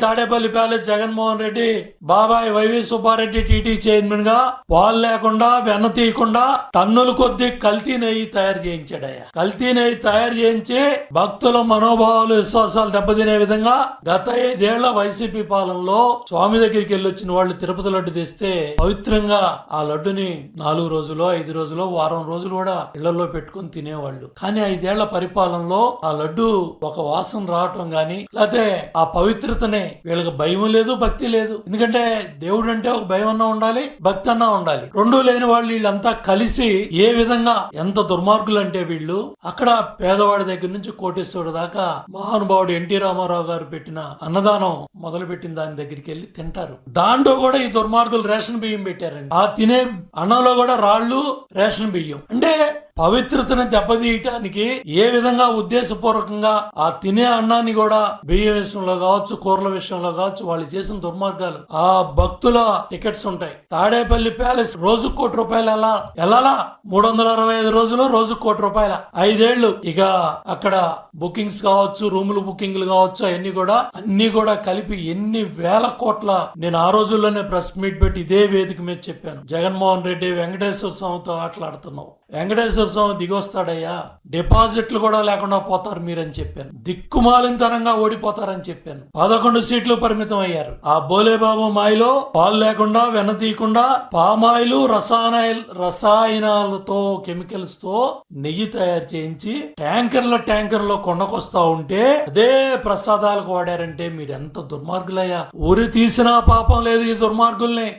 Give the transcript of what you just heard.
Tadepalli palace Jaganmohan Reddy బాబాయ్ YV Subbareddy TT చైర్మన్గా పాలు లేకుండా వెన్న తీయకుండా టన్నుల కొద్ది కల్తీ నెయ్యి తయారు చేయించాడయ్యా. కల్తీ నెయ్యి తయారు చేయించి భక్తుల మనోభావాలు విశ్వాసాలు దెబ్బతినే విధంగా గత ఐదేళ్ళ వైసీపీ పాలనలో స్వామి దగ్గరికి వెళ్ళి వచ్చిన వాళ్ళు తిరుపతి లడ్డు తెస్తే పవిత్రంగా ఆ లడ్డుని నాలుగు రోజులు ఐదు రోజులు వారం రోజులు కూడా ఇళ్ళలో పెట్టుకుని తినేవాళ్ళు. కానీ ఐదేళ్ళ పరిపాలనలో ఆ లడ్డు ఒక వాసన రావటం గాని లేకపోతే ఆ పవిత్రతనే వీళ్ళకి భయం లేదు భక్తి లేదు. ఎందుకంటే దేవుడు అంటే ఒక భయం అన్నా ఉండాలి భక్తి అన్నా ఉండాలి. రెండు లేని వాళ్ళు వీళ్ళంతా కలిసి ఏ విధంగా ఎంత దుర్మార్గులు అంటే వీళ్ళు అక్కడ పేదవాడి దగ్గర నుంచి కోటేశ్వరుడు దాకా మహానుభావుడు ఎన్టీ రామారావు గారు పెట్టిన అన్నదానం మొదలు పెట్టిన దాని దగ్గరికి వెళ్ళి తింటారు. దాంట్లో కూడా ఈ దుర్మార్గులు రేషన్ బియ్యం పెట్టారండి. ఆ తినే అన్నంలో కూడా రాళ్ళు రేషన్ బియ్యం. అంటే పవిత్రతను దెబ్బతీయటానికి ఏ విధంగా ఉద్దేశపూర్వకంగా ఆ తినే అన్నాన్ని కూడా బియ్యం విషయంలో కావచ్చు కూరల విషయంలో కావచ్చు వాళ్ళు చేసిన దుర్మార్గాలు ఆ భక్తుల టికెట్స్ ఉంటాయి. తాడేపల్లి ప్యాలెస్ రోజు కోటి రూపాయలు ఎలా? ఎలా మూడు వందల అరవై ఐదు రోజులు రోజు కోటి రూపాయల. ఐదేళ్ళు ఇక అక్కడ బుకింగ్స్ కావచ్చు రూములు బుకింగ్లు కావచ్చు అవన్నీ కూడా అన్ని కూడా కలిపి ఎన్ని వేల కోట్ల నేను ఆ రోజుల్లోనే ప్రెస్ మీట్ పెట్టి ఇదే వేదిక మీద చెప్పాను. జగన్మోహన్ రెడ్డి వెంకటేశ్వర స్వామితో ఆటలాడుతున్నావు. వెంకటేశ్వర కోసం దిగొస్తాడయ్యా. డిపాజిట్లు కూడా లేకుండా పోతారు మీరని చెప్పాను. దిక్కుమాలింతనంగా ఓడిపోతారని చెప్పాను. పదకొండు సీట్లు పరిమితం అయ్యారు. ఆ బోలేబాబు మాయలో పాలు లేకుండా వెన తీయకుండా పామాయిలు రసాయనాయి రసాయనాలతో కెమికల్స్తో నెయ్యి తయారు చేయించి ట్యాంకర్ల ట్యాంకర్లో కొండకొస్తా ఉంటే అదే ప్రసాదాలకు వాడారంటే మీరు ఎంత దుర్మార్గులయ్యా. ఊరి తీసినా పాపం లేదు ఈ దుర్మార్గుల్ని.